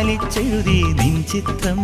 ചാലിച്ചെഴുതി നിൻ ചിത്രം.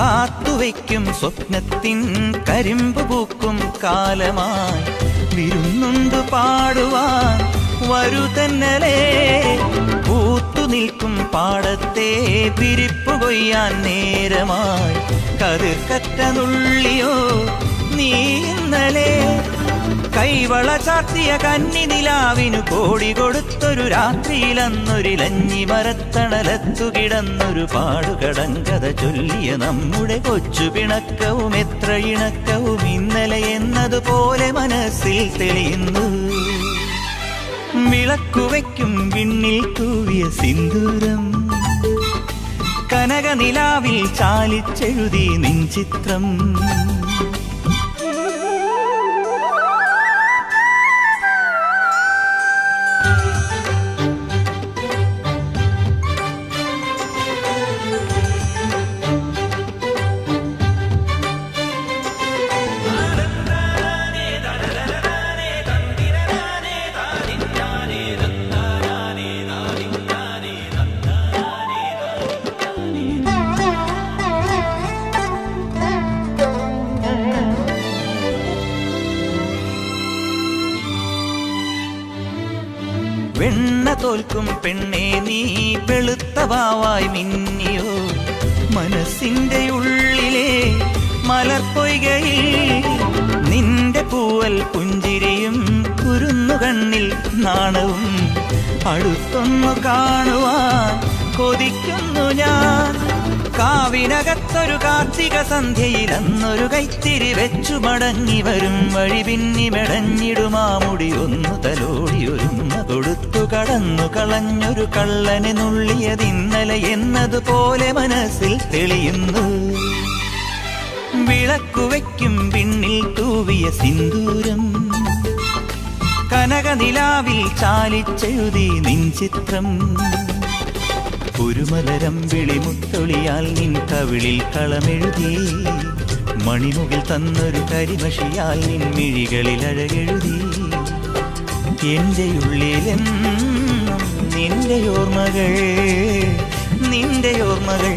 കാത്തുവയ്ക്കും സ്വപ്നത്തിൻ കരിമ്പ് പൂക്കും കാലമായി. വിരുന്നുണ്ട് പാടുവാൻ വരുതന്നലേ പൂത്തു നിൽക്കും പാടത്തെ പിരിപ്പു കൊയ്യാൻ നേരമായി. കതിർക്കറ്റ നുള്ളിയോ നീ ഇന്നലെ കൈവള ചാർത്തിയ കന്നി നിലാവിനു കോടി കൊടുത്തൊരു രാത്രിയിലന്നൊരിലഞ്ഞി മരത്തണലത്തു കിടന്നൊരു പാടുകടങ്കഥ ചൊല്ലിയ നമ്മുടെ കൊച്ചു പിണക്കവും എത്ര ഇണക്കവും ഇന്നലെ എന്നതുപോലെ മനസ്സിൽ തെളിയുന്നു. വിളക്കുവയ്ക്കും വിണ്ണിൽ തൂവിയ സിന്ദൂരം. കനകനിലാവിൽ ചാലിച്ചെഴുതി നിൻ ചിത്രം. വെണ്ണ തോൽക്കും പെണ്ണെ നീ വെളുത്തവാവായി മിന്നിയോ? മനസ്സിന്റെ ഉള്ളിലെ മലർപ്പൊയ്കയിൽ നിന്റെ പൂവൽ പുഞ്ചിരിയും കുരുന്നു കണ്ണിൽ നാണവും അടുത്തൊന്നു കാണുവാൻ കൊതിക്കുന്നു ഞാൻ. കാവിനകത്തൊരു കാർത്തിക സന്ധ്യയിൽ അന്നൊരു കൈത്തിരി വെച്ചു മടങ്ങി വരും വഴി പിന്നി മെടഞ്ഞിടുമാ മുടി. ഒന്നു കൊടുത്തു കടന്നു കളഞ്ഞൊരു കള്ളനെ നുള്ളിയതിന്നലെ എന്നതുപോലെ മനസ്സിൽ തെളിയുന്നു. വിളക്കുവയ്ക്കും പിന്നിൽ തൂവിയ സിന്ദൂരം. കനകനിലാവിൽ ചാലിച്ചെഴുതി നിൻ ചിത്രം ഒരു മലരം വിളിമുത്തൊളിയാൽ നിൻ കവിളിൽ കളമെഴുതി. മണിമുകിൽ തന്നൊരു കരിമഷിയാൽ നിൻ മിഴികളിൽ അഴകെഴുതി. എന്റെ ഉള്ളിലെന്നും നിന്റെ ഓർമ്മകൾ നിന്റെ ഓർമ്മകൾ